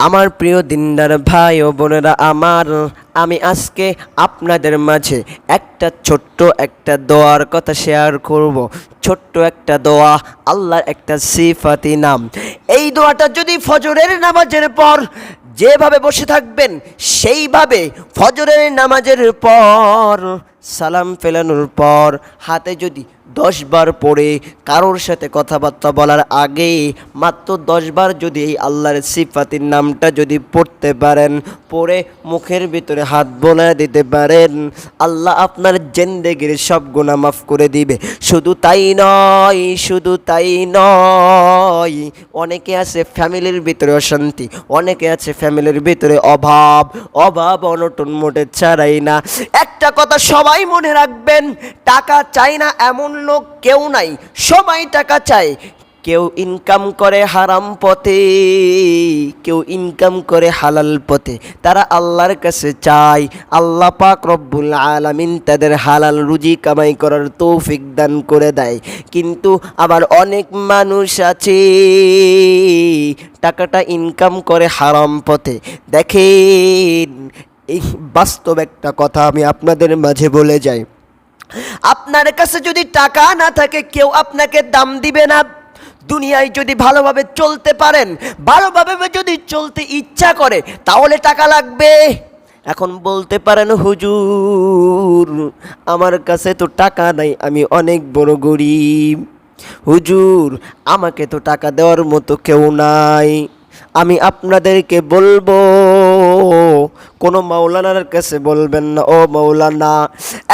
আমার প্রিয় দিনদার ভাই ও বোনেরা আমার, আমি আজকে আপনাদের মাঝে একটা ছোট্ট একটা দোয়ার কথা শেয়ার করব। ছোট্ট একটা দোয়া, আল্লাহর একটা সিফাতি নাম। এই দোয়াটা যদি ফজরের নামাজের পর যেভাবে বসে থাকবেন, সেইভাবে ফজরের নামাজের পর সালাম ফেলানোর পর হাতে যদি দশ বার পড়ে কারোর সাথে কথাবার্তা বলার আগে মাত্র দশ বার যদি এই আল্লাহর সিফাতির নামটা যদি পড়তে পারেন, পড়ে মুখের ভিতরে হাত বোনা দিতে পারেন, আল্লাহ আপনার জেন্দেগির সব গুণা মাফ করে দিবে। শুধু তাই নয়, শুধু তাই নয়, অনেকে আছে ফ্যামিলির ভিতরে অশান্তি, অনেকে আছে ফ্যামিলির ভিতরে অভাব অভাব অনটন মোটে ছাড়াই না। একটা কথা সবাই মনে রাখবেন, টাকা চাই না এমন লোক কেউ নাই। সবাই টাকা চায়। কেউ ইনকাম করে হারাম পথে, কেউ ইনকাম করে হালাল পথে। তারা আল্লাহর কাছে চায়। আল্লাহ পাক রব্বুল আলামিন তাদের হালাল রুজি কামাই করার তৌফিক দান করে দেয়। কিন্তু আবার অনেক মানুষ আছে, টাকাটা ইনকাম করে হারাম পথে। দেখেন এই বাস্তব একটা কথা আমি আপনাদের মাঝে বলে যাই। আপনার কাছে যদি টাকা না থাকে, কেউ আপনাকে দাম দিবে না। দুনিয়ায় যদি ভালোভাবে চলতে পারেন, ভালোভাবে যদি চলতে ইচ্ছা করে, তাহলে টাকা লাগবে। এখন বলতে পারেন, হুজুর, আমার কাছে তো টাকা নাই, আমি অনেক বড় গরিব। হুজুর, আমাকে তো টাকা দেওয়ার মতো কেউ নাই। আমি আপনাদেরকে বলব, কোনো মাওলানার কাছে বলবেন না, ও মাওলানা,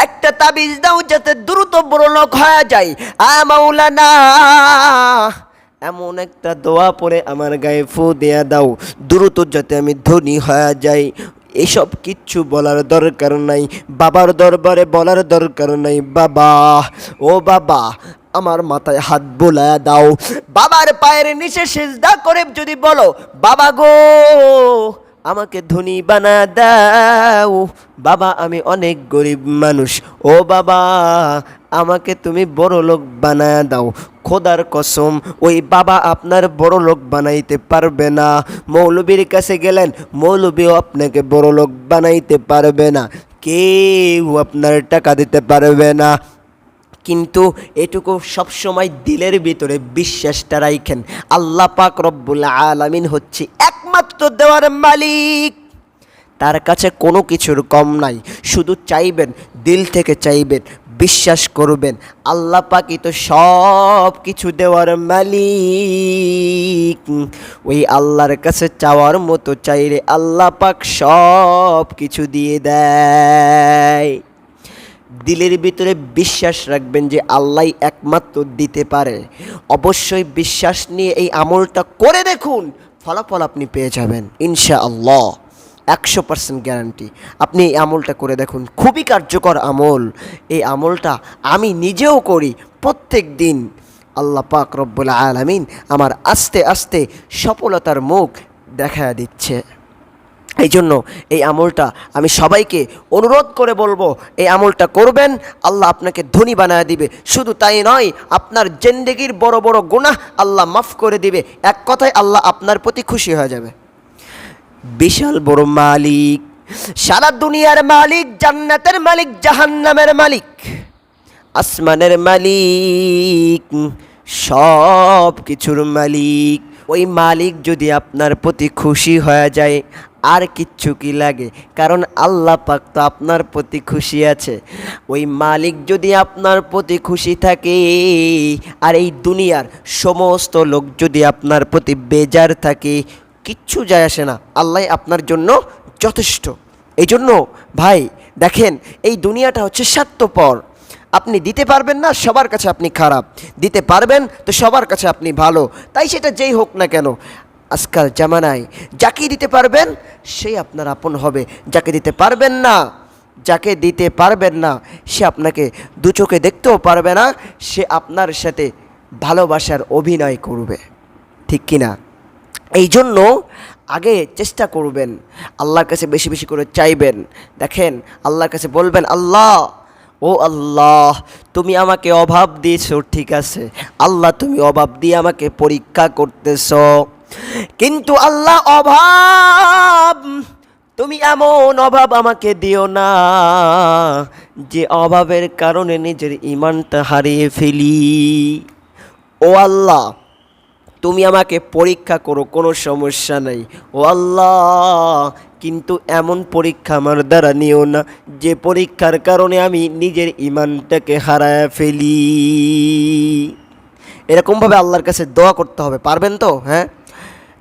একটা তাবিজ দাও যাতে দ্রুত বড় লোক হয়ে যায়। আ মাওলানা, এমন একটা দোয়া পরে আমার গায়ে ফু দেয়া দাও, দ্রুত যাতে আমি ধনী হয়ে যাই। এসব কিচ্ছু বলার দরকার নাই, বাবার দরবারে বলার দরকার নাই। বাবা, ও বাবা আমার মাথায় হাত বোলায়া দাও। বাবার পায়ের নিচে সেজদা করে যদি বলো, বাবা গো, আমাকে ধনী বানা দাও। বাবা, আমি অনেক গরিব মানুষ। ও বাবা, আমাকে তুমি বড় লোক বানায় দাও। খোদার কসম, ওই বাবা আপনার বড় লোক বানাইতে পারবে না। মৌলবীর কাছে গেলেন, মৌলবীও আপনাকে বড় লোক বানাইতে পারবে না। কেউ আপনার টাকা দিতে পারবে না। কিন্তু এটুকু সবসময় দিলের ভিতরে বিশ্বাসটা রাইখেন। আল্লাহ পাক রব্বুল আলামিন হচ্ছে একমাত্র দেওয়ার মালিক। তার কাছে কোনো কিছুর কম নাই। শুধু চাইবেন, দিল থেকে চাইবেন, বিশ্বাস করবেন। আল্লাহ পাকই তো সব কিছু দেওয়ার মালিক। ওই আল্লাহর কাছে চাওয়ার মতো চাইলে আল্লাহ পাক সব কিছু দিয়ে দেয়। দিলের ভিতরে বিশ্বাস রাখবেন যে আল্লাহ একমাত্র দিতে পারে। অবশ্যই বিশ্বাস নিয়ে এই আমলটা করে দেখুন, ফলাফল আপনি পেয়ে যাবেন ইনশা আল্লাহ একশো পার্সেন্ট গ্যারান্টি। আপনি এই আমলটা করে দেখুন, খুবই কার্যকর আমল। এই আমলটা আমি নিজেও করি, প্রত্যেক দিন। আল্লাহ পাক রব্বুল আলামিন আমার আস্তে আস্তে সফলতার মুখ দেখা দিচ্ছে। এই জন্য এই আমলটা আমি সবাইকে অনুরোধ করে বলব, এই আমলটা করবেন, আল্লাহ আপনাকে ধনী বানায় দিবে। শুধু তাই নয়, আপনার জেন্দেগির বড় বড় গুনাহ আল্লাহ মাফ করে দিবে। এক কথায় আল্লাহ আপনার প্রতি খুশি হয়ে যাবে। বিশাল বড় মালিক, সারা দুনিয়ার মালিক, জান্নাতের মালিক, জাহান্নামের মালিক, আসমানের মালিক সব কিছুর মালিক। ওই মালিক যদি আপনার প্রতি খুশি হয়ে যায়, আর কিচ্ছু কি লাগে? কারণ আল্লাহ পাক তো আপনার প্রতি খুশি আছে। ওই মালিক যদি আপনার প্রতি খুশি থাকে, আর এই দুনিয়ার সমস্ত লোক যদি আপনার প্রতি বেজার থাকে, কিচ্ছু যায় আসে না। আল্লাহ আপনার জন্য যথেষ্ট। এই জন্য ভাই, দেখেন, এই দুনিয়াটা হচ্ছে স্বার্থপর। আপনি দিতে পারবেন না, সবার কাছে আপনি খারাপ। দিতে পারবেন তো সবার কাছে আপনি ভালো। তাই সেটা যেই হোক না কেন, আজকাল জামানায় যাকে দিতে পারবেন সেই আপনার আপন হবে। যাকে দিতে পারবেন না, যাকে দিতে পারবেন না, সে আপনাকে দু চোখে দেখতেও পারবে না, সে আপনার সাথে ভালোবাসার অভিনয় করবে। ঠিক কিনা? এই জন্য আগে চেষ্টা করবেন। আল্লাহর কাছে বেশি বেশি করে চাইবেন। দেখেন, আল্লাহর কাছে বলবেন, আল্লাহ ও আল্লাহ, তুমি আমাকে অভাব দিয়েছ, ঠিক আছে। আল্লাহ, তুমি অভাব দিয়ে আমাকে পরীক্ষা করতেছ। কিন্তু আল্লাহ অভাব, তুমি এমন অভাব আমাকে দিও না, যে অভাবের কারণে নিজের ইমানটা হারিয়ে ফেলি। ও আল্লাহ, তুমি আমাকে পরীক্ষা করো, কোনো সমস্যা নেই। ও আল্লাহ কিন্তু এমন পরীক্ষা আমার দ্বারা নিও না। যে পরীক্ষার কারণে আমি নিজের ইমানটাকে হারায় ফেলি। এরকমভাবে আল্লাহর কাছে দোয়া করতে হবে, পারবেন তো? হ্যাঁ?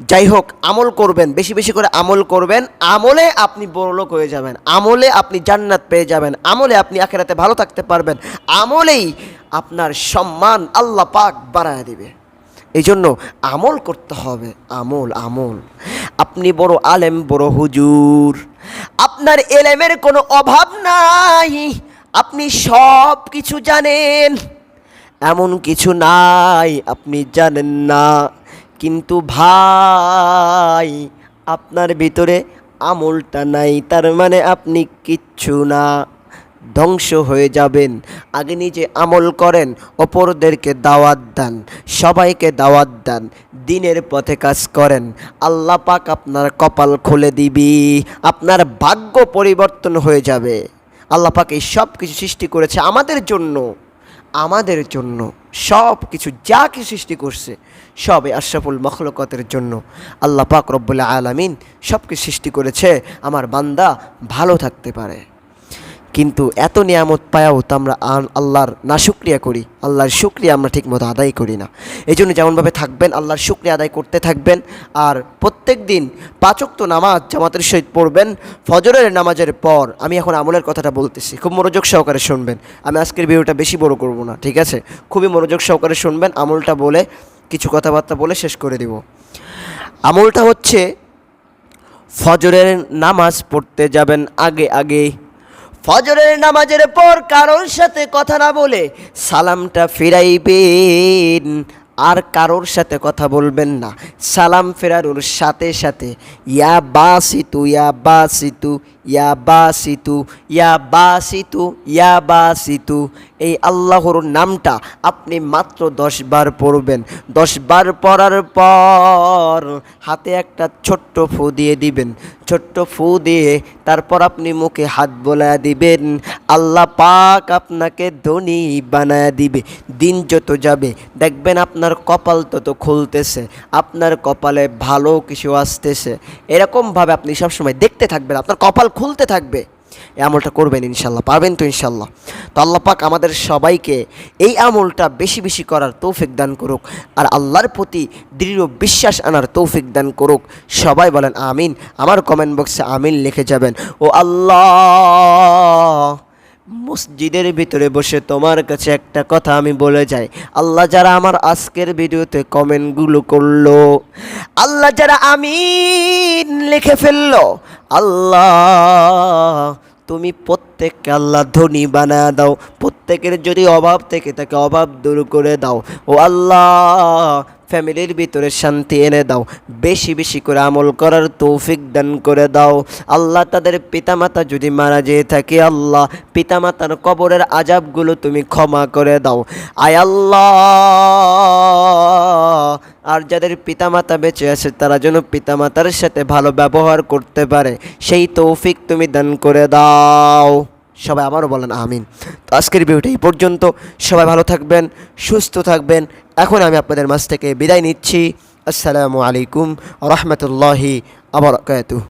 যাই হোক, আমল করবেন, বেশি বেশি করে আমল করবেন। আমলে আপনি বড়লোক হয়ে যাবেন, আমলে আপনি জান্নাত পেয়ে যাবেন, আমলে আপনি আখেরাতে ভালো থাকতে পারবেন, আমলেই আপনার সম্মান আল্লাহ পাক বাড়ায় দিবে। এই জন্য আমল করতে হবে, আমল আমল। আপনি বড় আলেম, বড় হুজুর। আপনার এলেমের কোনো অভাব নাই। আপনি সব কিছু জানেন। এমন কিছু নাই, আপনি জানেন না। কিন্তু ভাই, আপনার ভিতরে আমলটা নাই। তার মানে আপনি কিচ্ছু না। ধ্বংস হয়ে যাবেন। আগে নিজে আমল করেন, অপরদেরকে দাওয়াত দেন, সবাইকে দাওয়াত দেন, দিনের পথে কাজ করেন। আল্লাহ পাক আপনার কপাল খুলে দিবি, আপনার ভাগ্য পরিবর্তন হয়ে যাবে। আল্লাহ পাক এই সব কিছু সৃষ্টি করেছে আমাদের জন্য আমাদের জন্য সব কিছু যা কিছু সৃষ্টি করছে সব আশরাফুল মখলকতের জন্য। আল্লাহ পাক রব্বুল্লা আলামিন সব কিছু সৃষ্টি করেছে, আমার বান্দা ভালো থাকতে পারে। কিন্তু এত নিয়ামত পায়াও তো আমরা আল্লাহর না শুক্রিয়া করি, আল্লাহর শুক্রিয়া আমরা ঠিকমতো আদায় করি না। এই জন্য যেমনভাবে থাকবেন, আল্লাহর শুক্রিয়া আদায় করতে থাকবেন। আর প্রত্যেক দিন পাচক তো নামাজ জামাতের সহিত পড়বেন, ফজরের নামাজের পর। আমি এখন আমলের কথাটা বলতেছি, খুব মনোযোগ সহকারে শুনবেন। আমি আজকের ভিডিওটা বেশি বড় করব না, ঠিক আছে? খুবই মনোযোগ সহকারে শুনবেন, আমলটা বলে, কিছু কথাবার্তা বলে শেষ করে দিব। আমলটা হচ্ছে, ফজরের নামাজ পড়তে যাবেন আগে আগে। ফজরের নামাজের পর কারোর সাথে কথা না বলে সালামটা ফিরাইবেন। আর কারোর সাথে কথা বলবেন না। সালাম ফেরারুর সাথে সাথে, ইয়া বা সিতু ইয়া বাসিতু ইয়া বাসিতু ইয়া বাসিতু ইয়া বাসিতু এই আল্লাহর নামটা আপনি মাত্র দশ বার পড়বেন। দশ বার পড়ার পর হাতে একটা ছোট্ট ফু দিয়ে দিবেন। ছোট্ট ফু দিয়ে তারপর আপনি মুখে হাত বোলায় দিবেন। আল্লাহ পাক আপনাকে ধনী বানায় দিবে। দিন যত যাবে, দেখবেন আপনার কপাল তত খুলতেছে। আপনার কপালে ভালো কিছু আসতেছে। এরকমভাবে আপনি সবসময় দেখতে থাকবেন। আপনার কপাল খুলতে থাকবে। এই আমলটা করবেন ইনশাল্লাহ, পাবেন তো ইনশাল্লাহ। তো আল্লাহ পাক আমাদের সবাইকে এই আমলটা বেশি বেশি করার তৌফিক দান করুক আর আল্লাহর প্রতি দৃঢ় বিশ্বাস আনার তৌফিক দান করুক। সবাই বলেন আমিন। আমার কমেন্ট বক্সে আমিন লিখে যাবেন। ও আল্লাহ! মসজিদের ভিতরে বসে তোমার কাছে একটা কথা আমি বলে যাই। আল্লাহ যারা আমার আজকের ভিডিওতে কমেন্টগুলো করল, আল্লাহ যারা আমি লিখে ফেলল, আল্লাহ তুমি প্রত্যেককে আল্লাহ ধনী বানা দাও, প্রত্যেকের যদি অভাব থেকে তাকে অভাব দূর করে দাও। ও আল্লাহ ফ্যামিলির ভিতরে শান্তি এনে দাও। বেশি বেশি করে আমল করার তৌফিক দান করে দাও। আল্লাহ তাদের পিতামাতা যদি মারা যেয়ে থাকে, আল্লাহ পিতামাতার কবরের আজাবগুলো তুমি ক্ষমা করে দাও। আয় আল্লাহ! আর যাদের পিতামাতা বেঁচে আছে, তারা যেন পিতামাতার সাথে ভালো ব্যবহার করতে পারে। সেই তৌফিক তুমি দান করে দাও। সবাই আমারও বলেন, আমিন। তো আজকের ভিডিওটা এই পর্যন্ত। সবাই ভালো থাকবেন, সুস্থ থাকবেন। এখন আমি আপনাদের মাঝ থেকে বিদায় নিচ্ছি। আসসালামু আলাইকুম রহমতুল্লাহি আবরকাত